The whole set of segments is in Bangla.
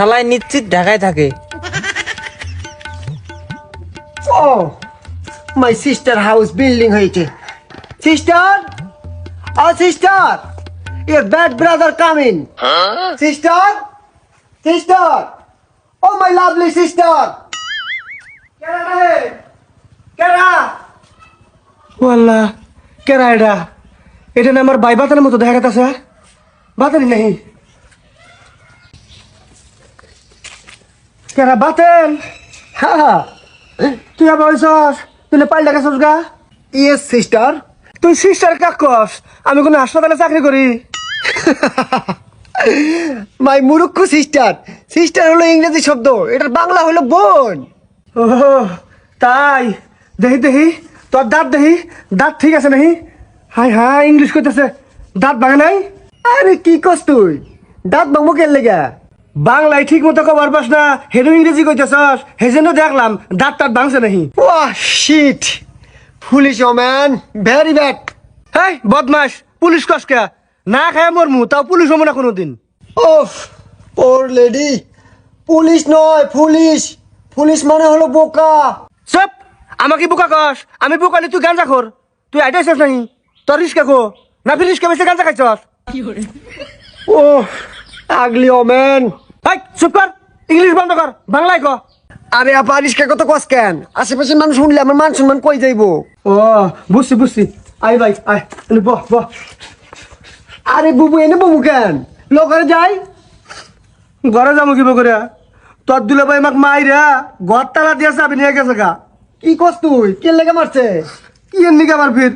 শালাই নিশ্চিত ঢাকায় থাকে। Oh my sister house building হয়েছে। Sister oh sister your bad brother coming sister sister oh my lovely sister কেরা কেরা? এটা? এটা না আমার বাই বাতানের মতো দেখা গেছে বাতানি নাই কেরা বাতেন হ্যাঁ হ্যাঁ তুই আবার হইছস? তুই পাল্টা গেছস গা? Yes sister. তুই সিস্টার কাক কস? আমি কোনো হাসপাতালে চাকরি করি। মাই মুরুক্ষ সিস্টার। সিস্টার হলো ইংরেজি শব্দ এটার বাংলা হলো বোন। ও তাই? দেখি দেখি তোর দাঁত দেখি দাঁত ঠিক আছে নাহি? হাই হাই ইংলিশ কইতেছে দাঁত ভাঙে নাই? আরে কি কস তুই? দাঁত ভাঙবো কেন লেগা? বাংলায় ঠিক মতো কবার পাস না হেডু ইংরেজি কইতেছস। জন্য দেখলাম দাঁত তাত ভাঙছে নাহি। ওয়াহ shit foolish oh man very bad hey বদমাস পুলিশ কসকা না খায় মরমু তাও পুলিশ হব না কোনোদিন। ওফ ওর লেডি পুলিশ নয় পুলিশ। পুলিশ মানে হলো বোকা। সব আমাকে বোকা কস আমি বোকালি তুই গাঞ্জা খোর। তুই আইটাইছস নাহি? তোর রিস্কা কো না ফির রিস্কা বেশি গাঞ্জা খাইছস? ও আগলি ও ম্যান হাই চুপ কর ইংলিশ বন্ধ কর বাংলায় ক। আরে আপা রিস্কা কত কস কেন? আশেপাশের মানুষ শুনলে আমার মান সম্মান কই যাইবো? ও বুঝছি বুঝছি। আই ভাই আয় বহ বহ। আরে বুবু এনে বুবু কেন? লোকারে যাই। ঘরে যাব কিবা করে তোর দিলে ভাই আমাক মাইরা ঘর তালা দিয়ে চাবি নিয়ে গেছে গা। কি কস তুই? কে লেগে মারছে? কি এমনি আবার ফির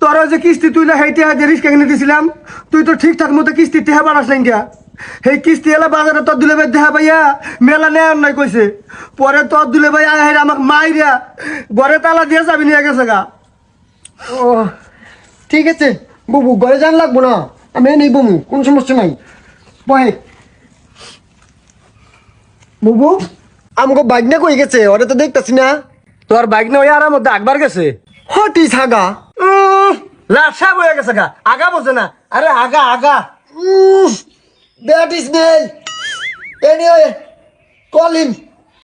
তোর যে কিস্তি তুই না হেঁটে হাতে রিস্কা কিনে দিছিলাম তুই তো ঠিকঠাক মতো কিস্তি টেহা বাড়াস গা। সেই কিস্তি এলা বাজারে তোর দিলে ভাই দেহা পাইয়া মেলা নেয় নাই কইছে। পরে তোর দিলে ভাই আয় হাইরা আমাক মাইরা ঘরে তালা দিয়ে চাবি নিয়ে গেছে গা। ও ঠিক আছে বুবু ঘরে যান লাগবো না। আমি নেই বুমু কোন সমস্যা নাই। বহে। বুবু আমাকে বাগনা কই গেছে? ওরে তো দেখতাছি না। তোর বাইক নিয়ে ওই আরাম মধ্যে আকবার গেছে। হটি ছাগা। লাশা বয়ে গেছে গা। আগা বোঝে না। আরে আগা আগা। That is Neil. Anyway.